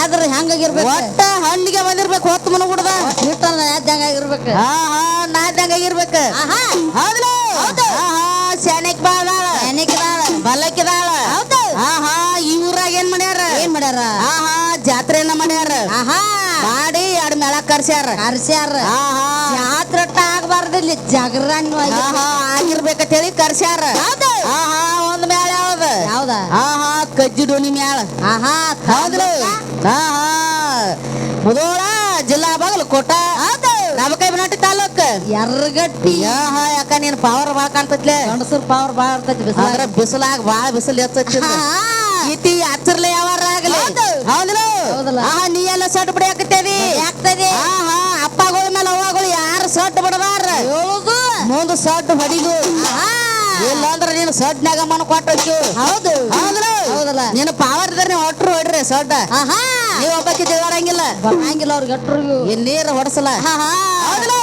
ಆದ್ರ ಹೆಂಗಾಗಿರ್ಬೇಕು? ಒಟ್ಟ ಹಣ್ಣಿಗೆ ಬಂದಿರ್ಬೇಕು ಹೊತ್ತು ಮನ ಹುಡ್ದ ಹಿಟ್ಟ ಹೆಂಗಾಗಿರ್ಬೇಕು ಹಾ ಹಾ ನಾದ್ದಂಗಾಗಿರ್ಬೇಕ ಆಹಾ. ಹೌದಲ್ಲ ಹಾ ಹಾ ಶಾನೆಕ್ ಬಾಳಾಳ ಎಣ್ಣೆಕಿದಾಳ ಬಲ್ಲಕ್ಕಿದಾಳ ಹೌದು. ಹಾ ಹಾ ಈ ಊರಾಗ ಏನ್ ಮಾಡ್ಯಾರ? ಏನ್ ಮಾಡ್ಯಾರ? ಆಹಾ ಜಾತ್ರೆನ ಮಾಡ್ಯಾರ. ಆಹಾ. ಮಾಡಿ ಎರಡು ಮೇಳ ಕರ್ಸ್ಯಾರ. ಕರ್ಸ್ಯಾರ. ಆಹಾ ಜಾತ್ರೆ ಆಗ್ಬಾರ್ದು ಇಲ್ಲಿ. ಜಗರಾನ್ ಹಾ ಹಾ ಆಗಿರ್ಬೇಕಂತ ಹೇಳಿ ಕರ್ಸ್ಯಾರ. ಹೌದು. ಹಾ ಹಾ ಒಂದ್ ಮೇಳ ಯಾವ್ದ? ಯಾವ್ದ? ಹಾ ಹಾ ಕಜ್ಜಿ ಡೋಣಿ ಮ್ಯಾಳ ಆಹಾ ಹೌದ್ರಿ ಹಾ ಹಾ. ಮುದೋಳ ಜಿಲ್ಲಾ ಬಾಗಲಕೋಟ. ಹೌದು ನಮಕೈ ಬನಾಟಿ ತಾಲೂಕ್ ಎರ್ಗಟ್ಟಿ ಹಾ ಯಾಕ ನೀನ್ ಪವರ್ ಬಾಳ ಕಾಣ್ತೈತ್ಲೆ? ಗಂಡಸರ್ ಪವರ್ ಬಾಳ ಇರ್ತೈತಿ ಬಿಸಿಲ ಅದ್ರ ಬಿಸಿಲಾಗ ಬಾಳ ಬಿಸಿಲು ಎತ್ತೈತಿ ಇತಿ ಹಚ್ಚರ್ಲೆ ಯಾವಾರ ಆಗಲಿ. ಹೌದು. ಹೌದಿಲ್ಲ. ಆಹಾ ನೀ ಎಲ್ಲ ಸೊಟ್ಟು ಬಿಡಿಯಾಕತ್ತೇವಿ ಆಗ್ತದೆ ಆಹಾ ಅಪ್ಪಗಳ ಮೇಲೆ ಅವ್ವಗಳು ಯಾರು ಸೊಟ್ಟು ಬಿಡಬಾರ ಮುಂದ ಸೊಟ್ಟು ಹೊಡಿದು ಆ ಇಲ್ಲ ಅಂದ್ರ ನೀನು ಸೊಡ್ನಾಗ ಮನ ಕೊಟ್ಟು ಹೌದು. ಹೌದಿಲ್ಲ? ಹೌದಲ್ಲ ನೀನು ಪವರ್ ಇದ್ರೆ ನೀವು ಹೊಟ್ರು ಹೊಡ್ರಿ ಸೊಡ್ಡ ಆಹಾ. ನೀವ್ ಒಬ್ಬಕ್ಕೆ ದೇವರಂಗಿಲ್ಲ ಬರಂಗಿಲ್ಲ ಅವ್ರಿಗೆ ಗಟ್ರಿಗೂ. ಇನ್ ನೀರ್ ಹೊಡಸಲ್ಲ. ಆಹಾ. ಹೌದು.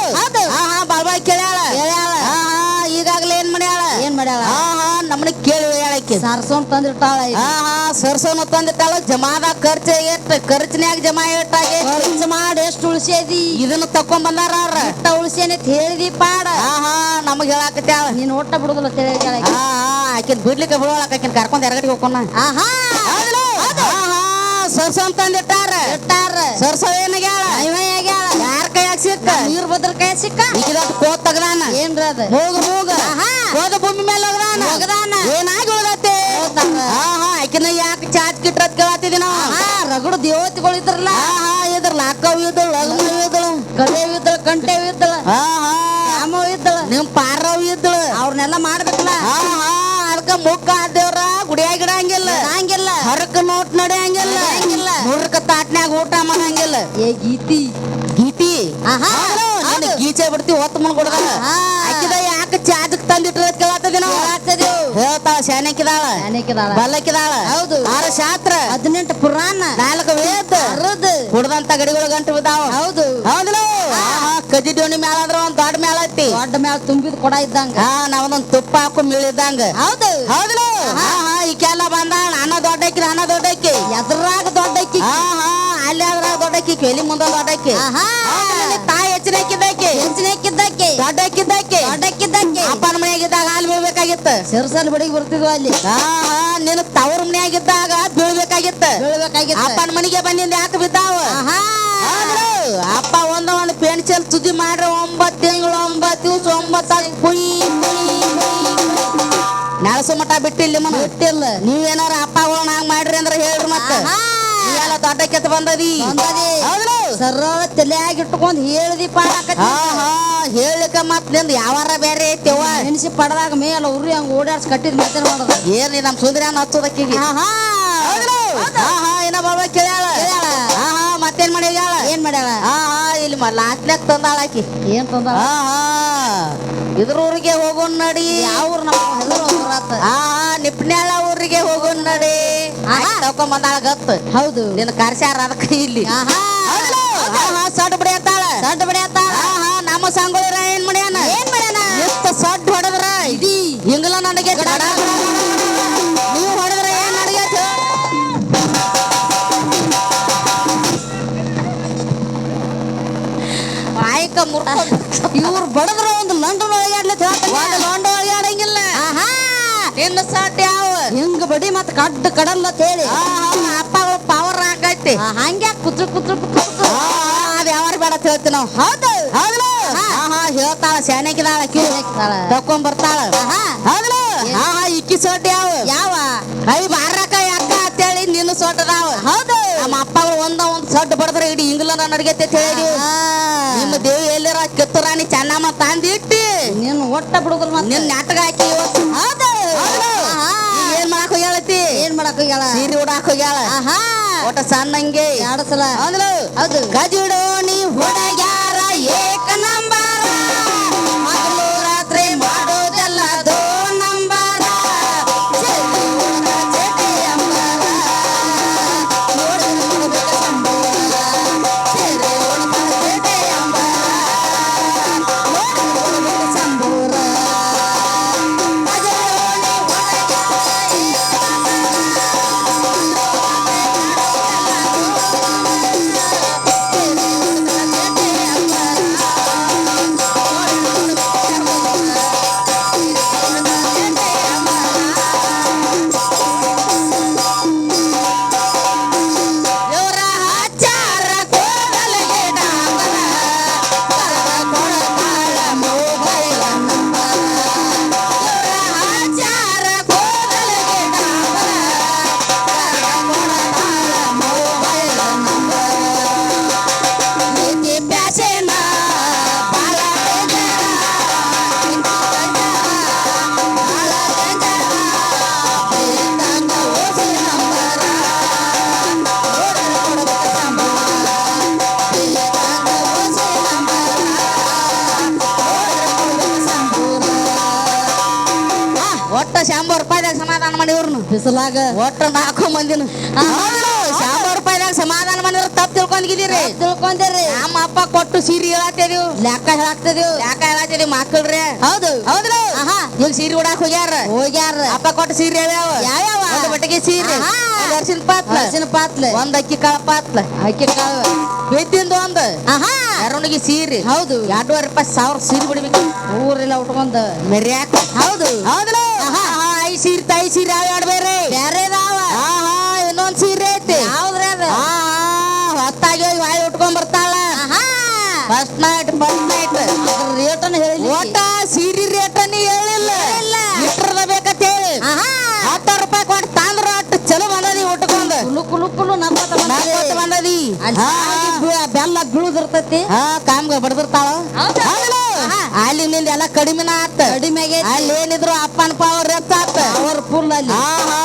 ಆಹಾ ಬಾಳ್ಬಾಯ್ ಕೇಳ್ಯಾಳ. ಹೇಳ್ಯಾಳ. ಆಹಾ ಈಗಾಗ್ಲೇ ಏನ್ ಮಾಡ್ಯಾಳ? ಏನ್ ಮಾಡ್ಯಾಳ? ಆಹಾ ನಮ್ಮನ್ನ ಕೇಳಿ ಹೇಳಕ್ಕೆ ಸರ್ಸೋನ್ ತಂದಿರ್ತಾಳ ಆಹಾ ಸರ್ಸೋನ ತಂದಿಟ್ಟಾಳ. ಜಮಾದ ಖರ್ಚು ಎಟ್ ಖರ್ಚಿನ್ಯಾಗ ಜಮಾ ಇಟ್ಟಾಗೆ ಖರ್ಚು ಮಾಡಿ ಎಷ್ಟು ಉಳಿಸ್ಯದಿ? ಇದನ್ನ ತಕೊಂಡ್ ಬಂದಾರ ಅವ್ರ. ಇಟ್ಟ ಉಳಿಸ್ಯಾನೆ ಅಂತ ಹೇಳಿದಿ ಪಾಡ. ಆಹಾ ನಮಗ್ ಹೇಳಾಕತ್ಯಾಳ ನೀನ್ ಒಟ್ಟ ಬಿಡುದಿಲ್ಲ ತಿಳಿ ಆಹಾ ಆಕಿನ್ ಬಿಡ್ಲಿಕ್ಕೆ ಬಿಡೋಳಕ ಆಕಿನ ಕರ್ಕೊಂಡ್ ಎರಗಡಿಗೆ ಹೋಗೋಣ ಆಹಾ ಆಹಾ ಸರ್ಸೋನ್ ತಂದಿಟ್ಟಾರ ಇಟ್ಟಾರ. ಸರ್ಸ ಏನಾಗ್ಯಾಳ ಆಗ್ಯಾಳ ಯಾರ ಕೈಯಾಗ ಸಿಕ್ಕ ನೀರ್ ಬದ್ರ ಕೈ ಸಿಕ್ಕ? ಈಗಿದ ಕೋತ್ ತಗದಾನ? ಏನ್ರ ಅದ? ಮೂಗ ಹೋಗ ಆಹಾ. ಹೋದ ಭೂಮಿ ಮೇಲೆ ಹೋಗದಾನ? ಹೋಗದಾನ. ಏನಾಗಿ ಹೋಗ್ತಾನ. ಆಹಾ ಆಕಿನ ಯಾಕೆ ಚಾಚ್ ಕಿಟ್ರತ್ ಕೇಳತ್ತಿದಿ ನಾವು? ಆ ರಗಡು ದೇವತೆಗಳು ಇದ್ರಲ್ಲ ಆಹಾ ಇದ್ರ ಲಾಕವ್ ಇದ್ದಳು ಲಗ್ನ ಇದ್ದಳು ಕದೇವ್ ಇದ್ದಳ ಕಂಟೇವ್ ಇದ್ದಳ ಆಹಾ ರಾಮವ್ ಇದ್ದಳ ನಿಮ್ ಪಾರವ್ ಇದ್ದಳು ಅವ್ರನ್ನೆಲ್ಲ ಮಾಡ್ಬೇಕಲ್ಲ? ಹಾ ಅದಕ್ಕ ಮುಕ್ಕ ದೇವ್ರ ಗುಡಿಯಾಗ ಇಡಂಗಿಲ್ಲ. ಹಂಗಿಲ್ಲ ಹರಕ ನೋಟ್ ನಡೆಯಂಗಿಲ್ಲ. ಹಂಗಿಲ್ಲ ಮುರ್ಕ ತಾಟ್ನ್ಯಾಗ ಊಟ ಮಾಡಂಗಿಲ್ಲ. ಏ ಗೀತಿ. ಗೀತಿ? ಆಹಾ ಗೀಚೆ ಬಿಡ್ತಿ ಹೊತ್ತು ಮನ್ ಕೊಡದ ಯಾಕ ಚಾದಕ್ ತಂದಿಟ್ರ ಕೇಳತ್ತದಿ ನಾವು ಹೇಳ್ತಾಳ ಶಾನಕಿದಾಳ ಅನೇಕದಾಳ ಬಲ್ಲಕಿದಾಳ ಹೌದು. ಆರ ಶಾಸ್ತ್ರ ಹದಿನೆಂಟು ಪುರಾಣ. ನಾಲ್ಕು ವೇದ. ಕುಡ್ದಂತ ಗಡಿಗಳು ಗಂಟು ಬಿದ್ದಾವ. ಹೌದು. ಹೌದು ಆಹಾ. ಕಜ್ಜಿ ದೋಣಿ ಮ್ಯಾಲ ಅಂದ್ರ ಒಂದ್ ದೊಡ್ಡ ಮ್ಯಾಲ ಐತಿ. ದೊಡ್ಡ ಮ್ಯಾಲ ತುಂಬಿದ ಕೊಡ ಇದ್ದಂಗ. ಹಾ ನಾವೊಂದ್ ತುಪ್ಪ ಹಾಕು ಮೀಳಿದಂಗ ಹೌದು. ಹೌದಲ್ಲ ಹಾ. ಹಾ ಈಕೆಲ್ಲ ಬಂದಾಳ. ಅನ್ನ ದೊಡ್ಡಕ್ಕಿ ಅನ್ನ ದೊಡ್ಡಕ್ಕಿ. ಎದ್ರಾಗ ದೊಡ್ಡ ಅಕ್ಕಿ ಅಲ್ಲಿ ಅದ್ರ ದೊಡ್ಡಕ್ಕಿ ಕೇಳಿ ಮುಂದ ದೊಡ್ಡಕ್ಕಿ. ಆಹಾ ತಾಯಿ ಹೆಚ್ಚಿನಕ್ಕಿದ್ದಕ್ಕಿ ಹೆಂಚಿನಕ್ಕಿದ್ದಕ್ಕೆ ದೊಡ್ಡಕ್ಕಿದ್ದಕ್ಕಿ. ದೊಡ್ಡಕ್ಕಿದ್ದಕ್ಕೆ. ಅಪ್ಪನ ಮನೆಯಾಗಿದ್ದಾಗ ಅಲ್ಲಿ ಬೀಳ್ಬೇಕಾಗಿತ್ತು. ಸಿರ್ಸಲ್ ಬಡಿಗೆ ಬರ್ತಿದ್ವು ಅಲ್ಲಿ. ಆಹಾ ನಿನ್ನ ತವ್ರ ಮನೆಯಾಗಿದ್ದಾಗ ಬೀಳ್ಬೇಕಾಗಿತ್ತು. ಬೀಳ್ಬೇಕಾಗಿತ್ತು. ಅಪ್ಪನ ಮನೆಗೆ ಬಂದಿಂದ ಯಾಕೆ ತುದಿ ಮಾಡ್ರೆ ಒಂಬತ್ತು ತಿಂಗಳು ಒಂಬತ್ತು ದಿವಸ ಒಂಬತ್ತು ಕುಯ್ ನಳಸು ಮಠ ಬಿಟ್ಟಿಲ್ಲ ಮನ ಬಿಟ್ಟಿಲ್ಲ. ನೀವೇನಾರ ಅಪ್ಪಗಳನ್ನ ಹಂಗ್ ಮಾಡ್ರಿ ಅಂದ್ರೆ ಹೇಳ್ರಿ ಮತ್ತೆ. ಎಲ್ಲ ದೊಡ್ಡ ಕೆತ್ತ ಬಂದದಿ. ಸರಳ ತಲೆಯಾಗಿ ಇಟ್ಕೊಂಡ್ ಹೇಳ್ದಿ ಹಾ ಹಾ ಹೇಳಿಕ ಮತ್ನಿಂದ ಯಾವಾರ ಬೇರೆ ಐತಿವ ನೆನ್ಸಿ ಪಡದಾಗ ಮೇಲ ಉರಿ ಹಂಗ ಓಡಾಡ್ಸ್ ಕಟ್ಟಿದ್ ಮತ್ತೆ ಮಾಡೋದು. ಏನ್ ನಮ್ ಹಾ ಹಚ್ಚೋದಕ್ಕಿಗೆ? ಹಾ ಹಾ ಏನ ಬಾಬಾ ಕೇಳ್ಯಾಳ. ಏನ್ ಮಾಡ್ಯಾಳ ಆಹಾ ಇಲ್ಲಿ ಲಾಸ್ಟ್ನಾಗ ತಂದಾಳ ಆಕಿ. ಏನ್ ತಂದ ಆಹಾ ಇದ್ರ ಊರಿಗೆ ಹೋಗೋಣ ನಡಿ. ಅವ್ರ ನಿಪ್ನಾಳ ನಮ್ಮ ಹೆಸರು? ನಿಪ್ನ್ಯಾಳ ಊರಿಗೆ ಹೋಗೋಣ ನಡಿ. ಆ ತಕೊಂಡ್ ಬಂದಾಳ ಗತ್. ಹೌದು. ನಿನ್ನ ಕರ್ಸ್ಯಾರ ಅದಕ್ಕೆ ಇಲ್ಲಿ. ಸಡ್ ಬಿಡಿಯತ್ತಾಳ ಸಡ್ಡ ಬಡಿಯತ್ತಾಳ ಆಹಾ ನಮ್ಮ ಸಂಗೊಳ್ಳ ಏನ್ ಮಾಡ್ಯಾನ? ಏನ್ ಇವ್ರು ಬಡದ್ರ ಒಂದು ಲಂಡನ್ ಒಳಗಾಡ್ಲಿತ್ ಒಂದ್ ಲೊಂಡ ಒಳಗಾಡಂಗಿಲ್ಲ ಆಹಾ ನಿನ್ನ ಸಟ್ ಯಾವ ಹಿಂಗ್ ಬಡಿ ಮತ್ ಕಡ್ಡ ಕಡಲ್ಲ ಅಂತ ಹೇಳಿ ಆಹಾ, ಅಪ್ಪಗಳು ಪವರ್ ಹಾಕೈತಿ ಆ, ಹಂಗ್ಯಾ ಕುತ್ರ ಕುತ್ರ ಕುತ್ರ ಕುತ್ರ ಅದ್ ಯಾವಾರ ಬೇಡ ಅಂತ ಹೇಳ್ತೀವಿ ನಾವು ಹೌದು ಹೌದು ಆಹಾ ಹೇಳ್ತಾಳ ಶಾನ್ಯಾಕಿದಾಳ ಕಿವಿ ಹಾಕ್ತಾಳ. ತಕೊಂಡ್ ಬರ್ತಾಳ ಆಹಾ. ಹೌದು ಆಹಾ ಇಕ್ಕಿ ಸೊಟ್ಟ ಯಾವ ಯಾವ ಐ ಬಾರಕ ಯಾಕ ಅಂತೇಳಿ ನಿನ್ನ ಸೊಟ್ಟದಾವ ಹೌದು ನಮ್ಮ ಅಪ್ಪಗಳು ಒಂದ ಒಂದ್ ಸೊಡ್ಡ ಬಡದ್ರ ಇಡೀ ಇಂಗ್ಲೆಂಡ್ ನಡ್ಗೈತೆ ಅಂತ ಹೇಳಿ ಕಿತ್ತೂರಾಣಿ ಚೆನ್ನಮ್ಮ ತಂದಿಟ್ಟಿ. ನೀನು ಒಟ್ಟ ಬಿಡುಗಲ್ ಮತ್ತೆ? ನಿನ್ ನಾಟಕ ಹಾಕಿ ಹೌದು. ಏನ್ ಮಾಡಕ್ ಹೋಗ್ಯಾಳತಿ ಏನ್ ಮಾಡಕ್ ಹೋಗ್ಯಾಳ? ಸೀರೆ ಉಡಾಕ್ ಹೋಗ್ಯಾಳ? ಒಟ್ಟ ಸಣ್ಣಂಗೆ. ಎರಡು ಸಲ? ಹೌದು. ಗಜಿಡೋಣಿ ಹುಡುಗ್ಯಾರ ಬಿಸಿಲಾಗ ಒಟ್ಟ ನಾಲ್ಕು ಮಂದಿನ. ಸಾವಿರ ರೂಪಾಯಿದಾಗ ಸಮಾಧಾನ ಮಾಡಿದ್ರೆ ತಪ್ಪು ತಿಳ್ಕೊಂಡಿದ್ದೀರಿ. ತಿಳ್ಕೊಂಡಿರಿ. ನಮ್ಮ ಅಪ್ಪ ಕೊಟ್ಟು ಸೀರೆ ಹೇಳತ್ತಿದೀವಿ ಲೆಕ್ಕ ಹೇಳಾಕ್ತಿದೀವ್ ಯಾಕ ಹೇಳತ್ತಿದೀವಿ ಮಕ್ಕಳ್ರಿ ಹೌದು. ಹೌದ್ರಿ ಆಹಾ. ಈಗ ಸೀರೆ ಉಡಾಕ್ ಹೋಗ್ಯಾರ. ಹೋಗ್ಯಾರ. ಅಪ್ಪ ಕೊಟ್ಟು ಸೀರೆ ಯಾವ್ಯಾವ? ಯಾವ್ಯಾವ? ಒಂದು ಬಟ್ಟೆಗೆ ಸೀರೆ. ಅರ್ಶಿನ ಪಾತ್ಲ ಅರ್ಶಿನ ಪಾತ್ಲ ಒಂದ್ ಅಕ್ಕಿ ಕಾಳ ಪಾತ್ಲ ಅಕ್ಕಿ ಕಾಳು. ಬೆದ್ದಿಂದು ಒಂದು. ಆಹಾ. ಎರಡನಿಗೆ ಸೀರೆ. ಹೌದು. ಎರಡೂವರೆ ರೂಪಾಯಿ ಸಾವಿರ ಸೀರೆ ಬಿಡ್ಬೇಕು. ಊರೆಲ್ಲ ಉಟ್ಕೊಂಡ. ಮೆರ್ಯಾಕ. ಹೌದು. ಹೌದಲ್ಲ ಸೀರೆ ತೈ ಸೀರೆ ಯಾವ ಎರಡು ಬೇರೆ ಹಾ ಆಹಾ ಇನ್ನೊಂದ್ ಸೀರೆ ಐತಿ. ಯಾವ್ದ್ರಿ ಅದು? ಹಾ ಹೊತ್ತಾಗಿ ಹೋಗಿ ಬಾಯಿ ಉಟ್ಕೊಂಡ್ ಬರ್ತಾಳ. ಫಸ್ಟ್ ನೈಟ್ ಫಸ್ಟ್ ನೈಟ್ ರೇಟನ್ನು ಹೇಳಿ ಒಟ್ಟ ಸೀರೆ ರೇಟ್ ನೀ ಹೇಳಿಲ್ಲ. ಇಟ್ರದ ಬೇಕಂತ ಹೇಳಿ ಹತ್ತು ರೂಪಾಯಿ ಕೊಟ್ಟು ತಾಂದ್ರ ಅಟ್ಟು ಚಲೋ ಬಂದದಿ ಉಟ್ಕೊಂಡ್. ಕುಲು ಕುಲು ಕುಲು ನಲ್ವತ್ತು ಬಂದದಿ. ಹಾ, ಬೆಲ್ಲ ಬೀಳುದಿರ್ತೈತಿ. ಹಾ ಕಾಮ್ಗ ಬಡದಿರ್ತಾಳ. ಅಲ್ಲಿ ನಿಂದ ಎಲ್ಲ ಕಡಿಮೆನ ಆತ. ಕಡಿಮೆ ಆಗೈತಿ. ಅಲ್ಲಿ ಫುಲ್ ಅಲ್ಲಿ ಆಹಾ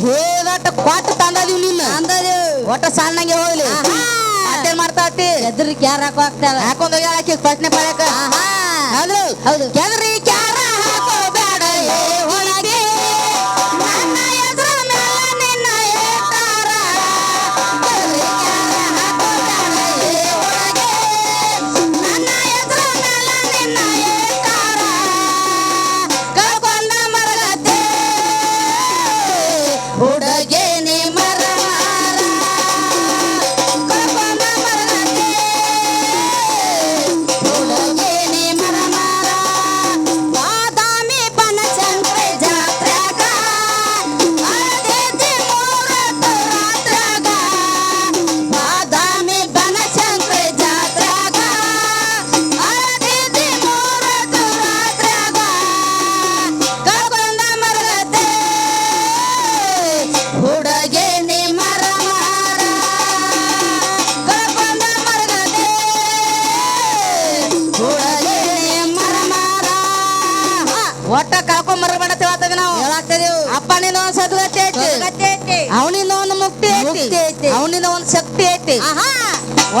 ಹೇಳಟ ಕೊಟ್ಟು ತಂದದೀವಿ ನಿನ್ನ. ಅಂದದೇವ್ ಒಟ್ಟ ಸಣ್ಣಂಗೆ ಹೋಗ್ಲಿ. ಆಹಾ. ಮಾಡ್ತಾ ಮಾಡ್ತಾತಿ ಎದ್ರಿ ಕ್ಯಾರ ಹಾಕೋ ಹಾಕೊಂಡ್ ಹೋಗ್ಯಾಳ ಆಕಿ ಪ್ರಶ್ನೆ ಪಡಕ ಆಹಾ. ಹೌದು. ಹೌದು. ¡Por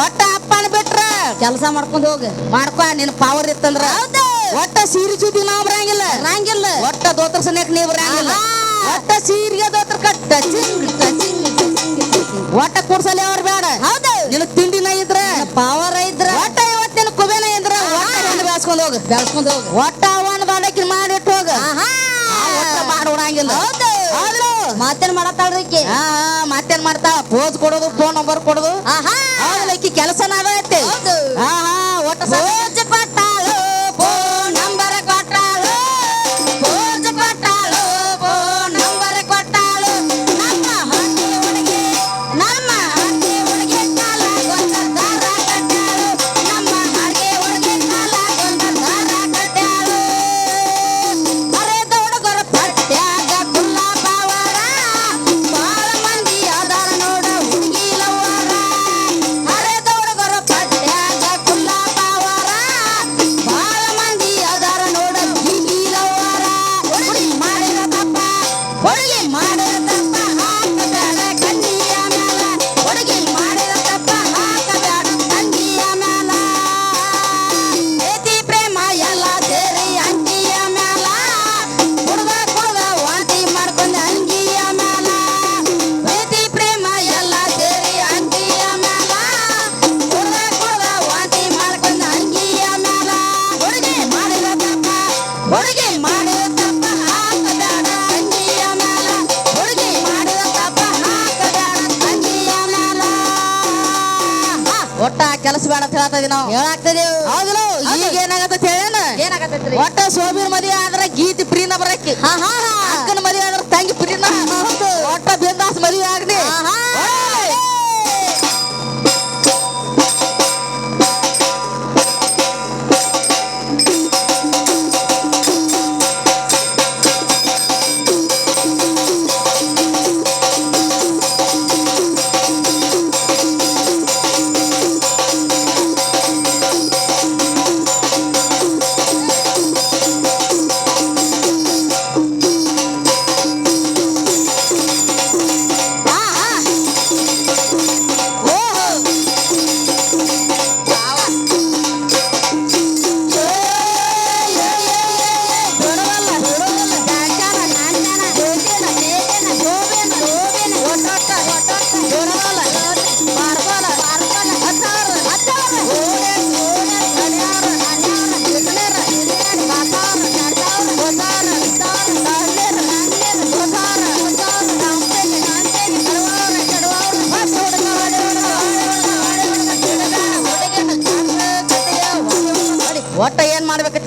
ಒಟ್ಟ ಅಪ್ಪನ ಬಿಟ್ರ ಕೆಲಸ ಮಾಡ್ಕೊಂಡು ಹೋಗ. ಮಾಡ್ಕೊ ನಿನ್ ಪವರ್ ಇತ್ತಂದ್ರ. ಒಟ್ಟ ಸೀರೆ ಸುದ್ದಿ ನಾವ್ ಬರಂಗಿಲ್ಲ. ರಂಗಿಲ್ಲ ಒಟ್ಟ ದೋತ್ರ ಸನ್ಯಾಕ ನೀವ್ ಬರಂಗಿಲ್ಲ. ಒಟ್ಟ ಸೀರೆಗೆ ದೋತ್ರ ಕಟ್ಟ. ಒಟ್ಟ ಕುಡ್ಸಲಿ ಅವ್ರ ಬೇಡ. ಹೌದು. ನಿನ್ ತಿಂಡಿನ ಇದ್ರ. ಪವರ್ ಇದ್ರ. ಒಟ್ಟ ಇವತ್ತಿನ ಕುಬೇನ ಇದ್ರ. ಒಟ್ಟ ಬೆಳ್ಸ್ಕೊಂಡು ಹೋಗ. ಬೆಳ್ಸ್ಕೊಂಡು ಹೋಗ. ಒಟ್ಟ ಅವನ್ ಬಾಡಕಿ ಮಾಡಿಟ್ಟು ಹೋಗ. ಒಟ್ಟ ಮಾಡೋಣಂಗಿಲ್ಲ. ಹೌದು. ಮಾತೇನ್ ಮಾಡತ್ತಾಳ್ರಿ ಮತ್ತೇನ್ ಮಾಡ್ತಾ ಪೋಸ್ ಕೊಡೋದು ಫೋನ್ ನಂಬರ್ ಕೊಡೋದು. ಆಹಾ. ಹೌದಲ್ಲ ಬೇಡ ಅಂತ ಹೇಳ್ತಾ ನಾವು. ಹೇಳಾಕ್ತದೇವ್ ಹೌದಲ್ಲ ಈಗ ಏನಾಗತ್ತ ಏನಾಗತ್ತೈತ್ರಿ? ಒಟ್ಟ ಸೋಬಿನ ಮದುವೆ ಆದ್ರ ಗೀತಿ ಪ್ರೀನ ಬರಕ್ಕೆ. ಹಾ ಅಕ್ಕನ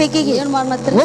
ಒಟ್ಟ ಏನು ಮಾಡ್ಮತ್ರಿ